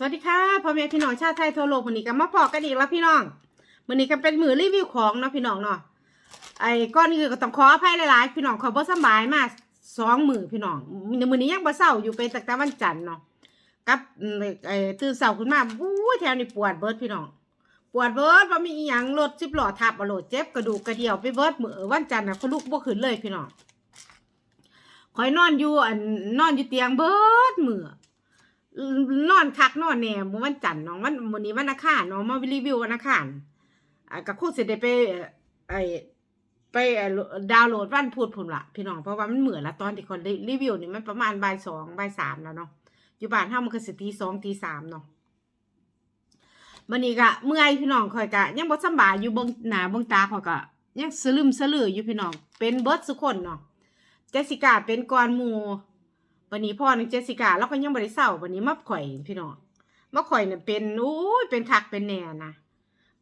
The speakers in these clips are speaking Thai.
สวัสดีค่ะพ่อแม่พี่น้องชาวไทยทั่วโลกวันนี้ก็มาพอกันอีกแล้วพี่น้องวันนี้ก็เป็นมือรีวิวของเนาะพี่น้องเนาะไอ้ก้อนอื่นก็ต้องขออภัยหลายๆพี่น้องขอบ่สบายมาสองมือพี่น้องมือนี้ยังบ่เศร้าอยู่ไปตั้งแต่วันจันทร์เนาะกับไอ้ตื่นเช้าขึ้นมาอู้ยแถวนี้ปวดเบิร์ดพี่น้องปวดเบิร์ดว่ามีอีหยังรถสิบล้อทับอโลดเจ็บกระดูกกระเดี่ยวไปเบิร์ดมือวันจันทร์นะเขาลุกบ่ขึ้นเลยพี่น้องคอยนอนอยู่อันนอนอยู่เตียงเบิร์ดมือ นอนคักนอนแหน่มื่อวันจันทร์น้องวันวันนี้วันอังคารน้องมารีวิววันอังคารอ่าก็คงสิได้ไปไอไปดาวน์โหลดวันพูดพุ่นละพี่น้องเพราะว่ามันเหมือนละตอนที่คนรีวิวนี่มันประมาณบ่ายสองบ่ายสามแล้วเนาะอยู่บ้านเฮามันก็สิตีสองตีสามเนาะวันนี้ก็เมื่อยพี่น้องคอยกะยังบ่สบายอยู่เบิ่งหน้าเบิ่งตาเขาก็ยังสลืมสลืออยู่พี่น้องเป็นเบิดสุคนเนาะเจสสิก้าเป็นก่อนหมู่ วันนี้พ่อนึงเจสสิก้าแล้วก็ยังบริเศร้าวันนี้มาข่อยพี่น้องมาข่อยเนี่ยเป็นอู้ยเป็นคักเป็นแน่นะ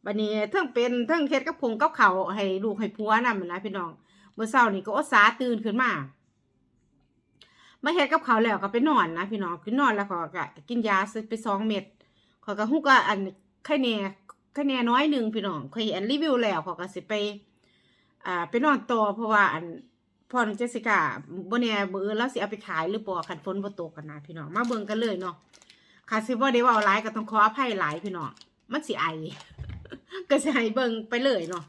วันนี้เทั้งเป็นเทั้งเฮ็ดกับผงกับเขาให้ลูกให้ผัวนำนะพี่น้องเมื่อเช้านี่ก็อดสาตื่นขึ้นมามาเฮ็ดกับเขาแล้วก็ไปนอนนะพี่น้องคือนอนแล้วก็กินยาไปสองเม็ดขอยก็ฮู้ก็อันไข้แน่ไข้แน่น้อยหนึ่งพี่น้องข่อยอันรีวิวแล้วขอยก็สิไป อ่าไปนอนต่อเพราะว่าอัน พอน้องเจสสิก้าบ่แน่มื้ออื่นเราสิเอาไปขายหรือบ่คันฝนบ่ตกกันนะพี่น้องมาเบิ่งกันเลยเนาะค่ะสิบ่ได้เว้าหลายก็ต้องขออภัยหลายพี่น้องมันสิไอก็สิให้เบิ่งไปเลยเนาะ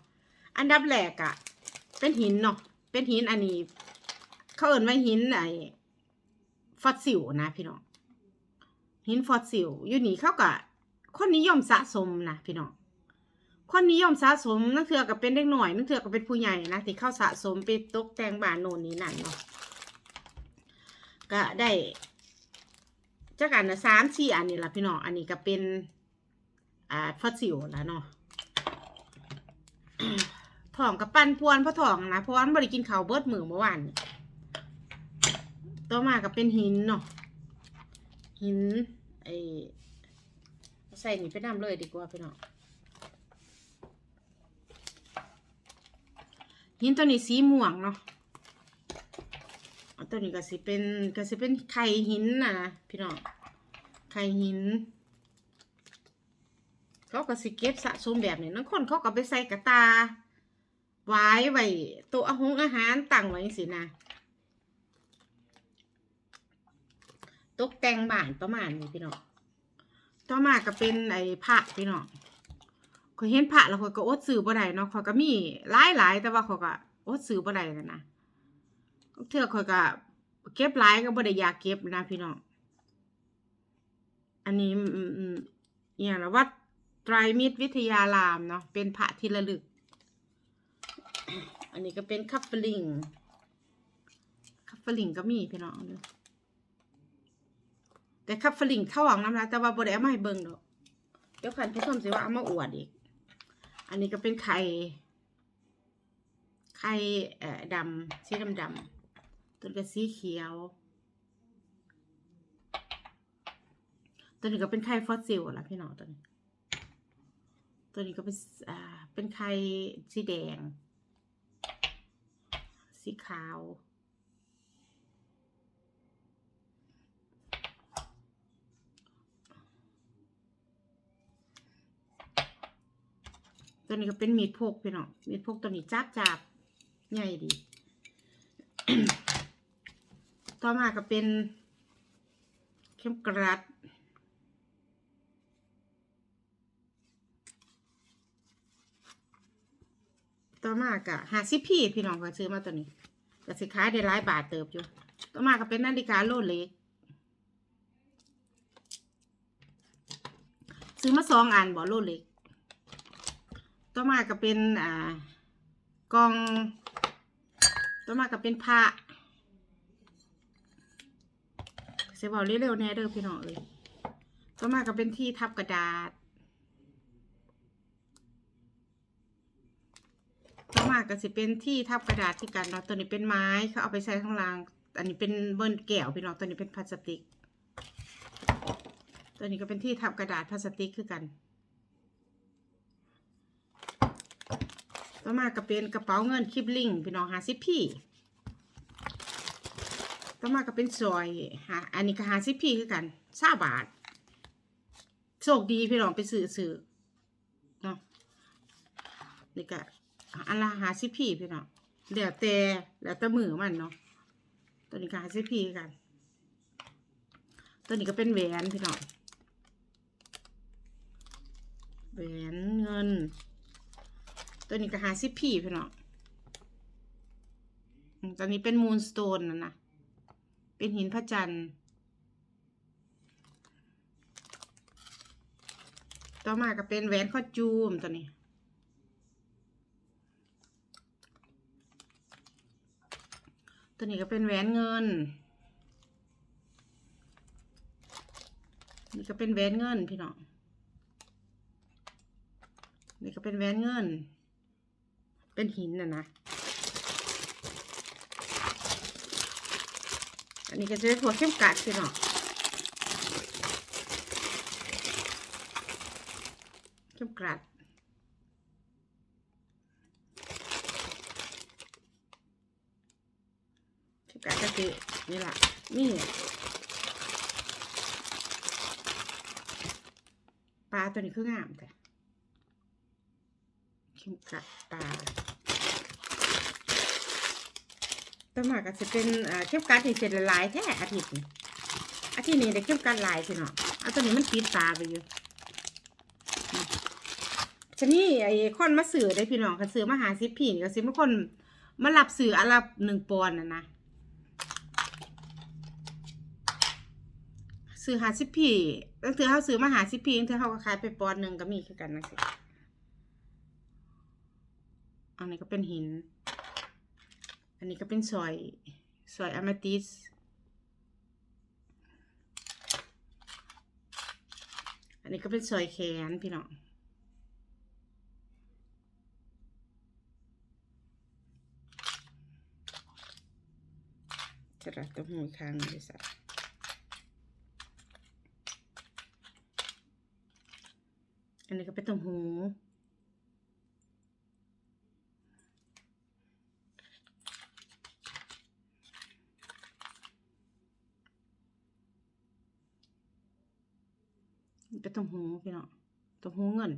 อันดับแรกอะเป็นหินเนาะเป็นหินอันนี้ เขาเอิ้นว่าหินไอฟอสซิลนะพี่น้องหินฟอสซิลอยู่นี่เขาก็คนนิยมสะสมนะพี่น้อง คนนิยมสะสมนั่นเถือกับเป็นเด็กหน่อยนั่นเถือกับเป็นผู้ใหญ่นะที่เข้าสะสมไปตกแต่งบ้านโน่นนี่นั่นเนาะก็ได้จักอันนะสามสี่อันนี่ละพี่น้องอันนี้ก็เป็นอ่าฟอสซิลแล้วเนาะถ่องกับปั้นพวนพราะถ่องนะเพราะว่ามันบริกินข้าวเบิดมือเมื่อวานต่อมาก็เป็นหินเนาะหินไอใส่หนีไปน้ำเลยดีกว่าพี่น้อง หินตัวนี้สีม่วงเนาะตัวนี้ก็สิเป็นก็สิเป็นไข่หินนะพี่น้องไข่หิน เขาก็สิเก็บสะสมแบบนี้นังคนเขาก็ไปใส่กระตาไว้ไว้ต๊ะอาหงอาหารตั้งไว้สินะตกแต่งบ้านประมาณนี้พี่น้องต่อมาก็เป็นไอ้ผ้าพี่น้อง ข้อยเห็นพระแล้วข้อยก็อดซื้อบ่ได้เนาะข้อยก็มีหลายหลายแต่ว่าข้อยก็อดซื้อบ่ได้นั่นนะเทื่อข้อยก็เก็บหลายก็บ่ได้อยากเก็บนะพี่น้องอันนี้อย่างละวัดไตรมิตรวิทยารามเนาะเป็นพระที่ระลึก อันนี้ก็เป็นคัฟเฟลิงคัฟเฟลิงก็มีพี่น้องเด้อแต่คัฟเฟลิงเท่าหวังน้ำนะแต่ว่าบ่ได้เอามาให้เบิ่งดอกเดี๋ยวคันผู้ชมสิว่าเอามาอวดอีก อันนี้ก็เป็นไข่ ไข่เอ่อดำสีดำดำตัวนี้ก็สีเขียว ตัวนี้ก็เป็นไข่ฟอสซิลละพี่น้องตัวนี้ ตัวนี้ก็เป็นอ่าเป็นไข่สีแดง สีขาว ตัวนี้ก็เป็นมีดพกพี่น้องมีดพกตัวนี้จับจับใหญ่ดี ต่อมาก็เป็น เข้มกรัดต่อมากะหาซิพี่พี่น้องก็ซื้อมาตัวนี้ก็สิขายได้หลายบาทเติบอยู่ ต่อมาก็เป็นนาฬิกาโลเล็ก ซื้อมาสองอันบ่โลเล็ก ต่อมาก็เป็นอ่ากองต่อมาก็เป็นผ้าเสียบอกเร็วๆแน่เด้อพี่น้องเอ้ยต่อมาก็เป็นที่ทับกระดาษ ต่อมาก็สิเป็นที่ทับกระดาษที่กันเนาะตัวนี้เป็นไม้เขาเอาไปใช้ข้างล่าง อันนี้เป็นเบิ้ลแก้วพี่น้องตัวนี้เป็นพลาสติก ตัวนี้ก็เป็นที่ทับกระดาษพลาสติกคือกัน ต่อมาก็เป็นกระเป๋าเงินคลิปลิงพี่น้องหาซิพี่ต่อมาก็เป็นซอยหาอันนี้ก็หาซิพี่คือกันซาบาทชคดีพี่น้องไปซื้อซื้อเนาะนี่ก็อันละหาสิพี่พี่น้องเดี๋ยวแต่แล้วแต่มือมันเนาะตัวนี้ก็หาสิพี่กัน ตัวนี้ก็เป็นแหวนพี่น้องแหวนเงิน ตัวนี้ก็หาสิพี่พี่น้องตัวนี้เป็นมูนสโตนนะนะเป็นหินพระจันทร์ต่อมาก็เป็นแหวนข้อจูมตัวนี้ ตัวนี้ก็เป็นแหวนเงิน นี่ก็เป็นแหวนเงินพี่น้อง นี่ก็เป็นแหวนเงิน เป็นหินน่ะนะ อันนี้ก็จะเป็นพวเข้มกัดพี่น้องเข้มกัดเข้มกัดก็คือนี่แหละนี่ปลาตัวนี้คืองามแต่เข้มกัดปลา ตัวหมาก็จะเป็นเข้มกรัดที่เสร็จละลายแท้อาทิตย์นี้อาทิตย์นี้ได้เข้มกรัดลายพี่น้องเอาตัวนี้มันปิดตาไปอยู่ชนี่ไอ้คนมาสื่อได้พี่น้องคันซื้อมาหาซิพี่นี่ก็สิมาคนมารับสื่ออันละหนึ่งปอนด์นะนะซื้อหาซิพี่ตั้งแต่เขาซื้อมาหาซิพี่ตั้งแต่เขาก็ขายไปปอนด์หนึ่งก็มีคือกันนะสิอันนี้ก็เป็นหิน อันนี้ก็เป็นสอยสอยอะมาติสอันนี้ก็เป็นสอยแขนพี่น้องจะรัดกับหูอีกครั้งเลยสัตว์อันนี้ก็เป็นต้มหู นี่เป็นต้มหูพี่น้องต้มหูเงิน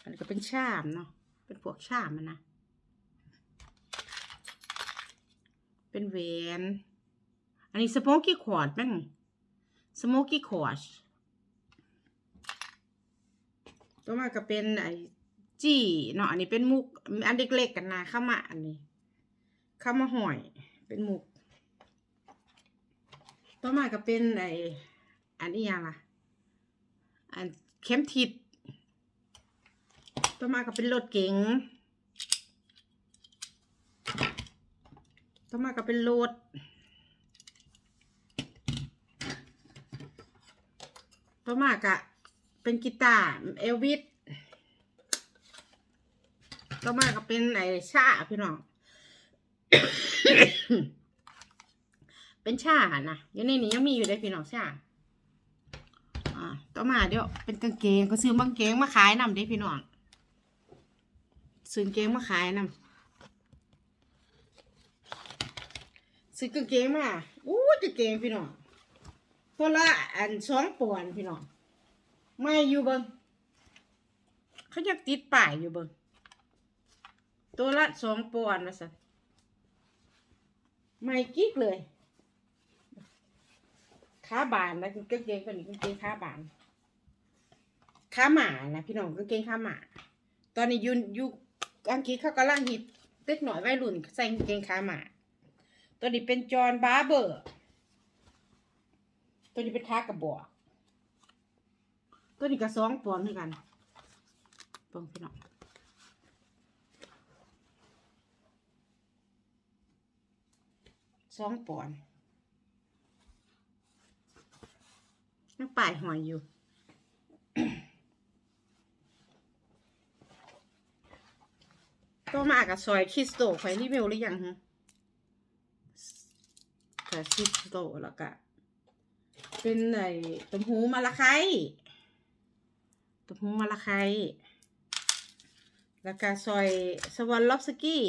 อันนี้ก็เป็นชามเนาะ เป็นพวกชามมันนะ เป็นแหวน อันนี้สโมกี้ขวดมั้งสโมกี้ขวดต่อมาก็เป็นไอ้จี้เนาะ อันนี้เป็นมุก อันเล็กๆกันนะข้ามาอันนี้ข้ามาหอย เป็นมุก ต่อมาก็เป็นไอ้อันนี้ยังล่ะ อันเข็มทิศต่อมาก็เป็นรถเก๋งต่อมาก็เป็นโลดต่อมาก็เป็นกีตาร์เอลวิสต่อมาก็เป็นไอชาพี่น้อง เป็นชาหนะอยู่ในนี้ยังมีอยู่เลยพี่น้องชา อ่าต่อมาเดี๋ยวเป็นกางเกงก็ซื้อบางเกงมาขายนำเด้พี่น้องซื้อกางเกงมาขายนำซื้อกางเกงมาอู้กางเกงพี่น้องตัวละอันสองปอนพี่น้องไม่อยู่เบิงเขาอยากติดป้ายอยู่เบิงตัวละสองปอนด์นะสัไม่กิ๊กเลย ขาบานนะกางเกงตัวนี้กางเกงขาบานขาหมานะพี่น้องกางเกงขาหมา ตอนนี้ยูอยูอังกฤษเขากำลังฮิตเล็กหน่อยวัยรุ่นใส่กางเกงขาหมา ตัวนี้เป็นจอห์นบาร์เบอร์ ตัวนี้เป็นทากระบอกตัวนี้ก็สองปอนด์เหมือนกันเบิ่งพี่น้องสองปอนด์ ยังป่ายหอยอยู่ตัวมากับซอยคริสโตไฟรีวิวหรือยังฮะกับซิปโตแล้วก็เป็นไอ้ตุ่มหูมาละไคตุ่มหูมาละไคแล้วก็ซอยสวรรลอบสกี้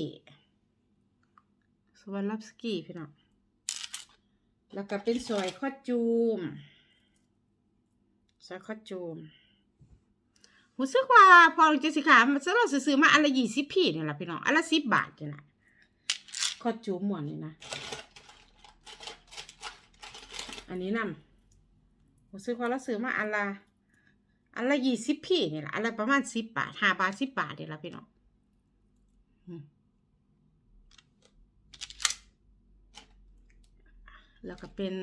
สวรรลอบสกี้พี่น้องแล้วก็เป็นซอยข้อจูม สร้อยคอจูมรู้สึกว่าพอจะสิค่ะมันจะเราซื้อมาอันละยี่สิบพี่เนี่ยแหละพี่น้องอันละสิบบาทเนี่ยนะคอจูมหมวนนี่นะอันนี้นำรู้สึกว่าเราซื้อมาอันละอันละยี่สิบพี่เนี่ยแหละอันละประมาณสิบบาทห้าบาทสิบบาทเนี่ยแหละพี่น้องแล้วก็เป็น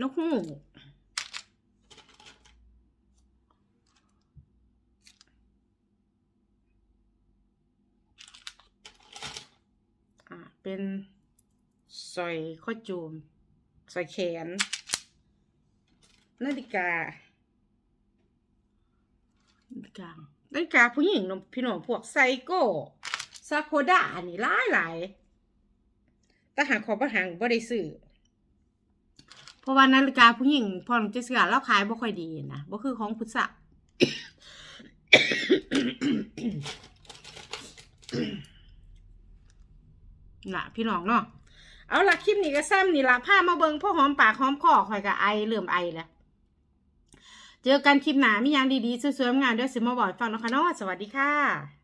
นกฮูก อ่า เป็นสร้อยข้อจูมสร้อยแขน นาฬิกา นาฬิกา นาฬิกาผู้หญิงนพี่น้องพวกไซโก้ซาโคด้าอันนี้หลายหลายแต่หาของประหังบ่ได้ซื้อเพราะว่านาฬิกาผู้หญิงพอจะเสือแล้วขายบ่ค่อยดีนะบ่คือของพุทธะ ล่ะพี่น้องเนาะเอาล่ะคลิปนี้ก็ซ้ำนี่ล่ะพามาเบิงพ่อหอมปากหอมคอคอยกับไอเริ่มไอแล้วเจอกันคลิปหน้ามีอย่างดีๆสวยๆงานด้วยสิมาบอกฟังนะคะเนาะสวัสดีค่ะ